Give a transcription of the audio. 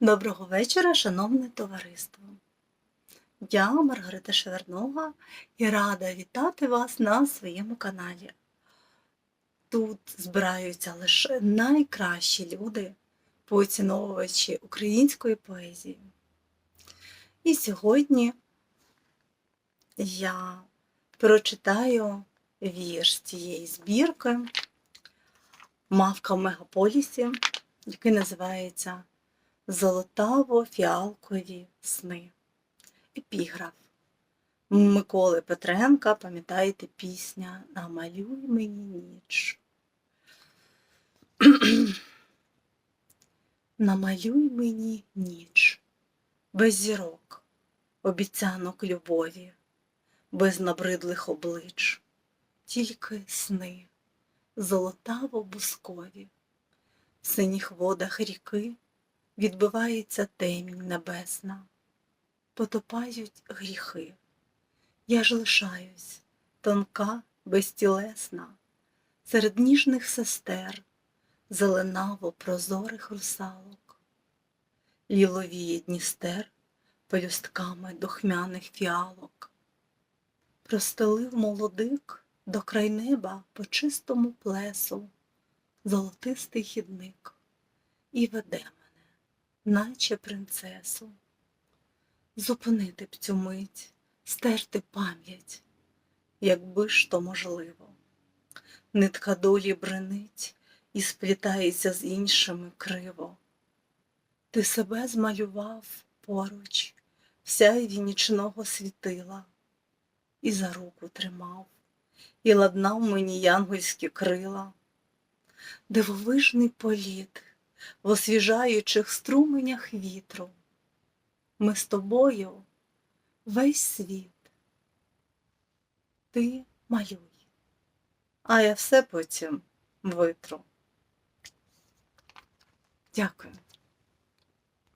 Доброго вечора, шановне товариство. Я Маргарита Шевернова і рада вітати вас на своєму каналі. Тут збираються лише найкращі люди, поціновувачі української поезії. І сьогодні я прочитаю вірш цієї збірки Мавка в мегаполісі, який називається Золотаво-фіалкові сни. Епіграф. Миколи Петренка, пам'ятаєте, пісня Намалюй мені ніч. Намалюй мені ніч, без зірок, обіцянок любові, без набридлих облич, тільки сни, золотаво-бускові, в синіх водах ріки відбивається темінь небесна, потопають гріхи. Я ж лишаюсь, тонка, безтілесна, серед ніжних сестер, зеленаво прозорих русалок, ліловіє Дністер пелюстками духмяних фіалок, простелив молодик до край неба по чистому плесу, золотистий хідник, і веде наче принцесу. Зупинити б цю мить, стерти пам'ять, якби ж то можливо. Нитка долі бренить і сплітається з іншими криво. Ти себе змалював поруч, в сяйві нічного світила, і за руку тримав, і ладнав мені янгольські крила, дивовижний політ в освіжаючих струменях вітру. Ми з тобою весь світ. Ти малюй, а я все потім витру. Дякую.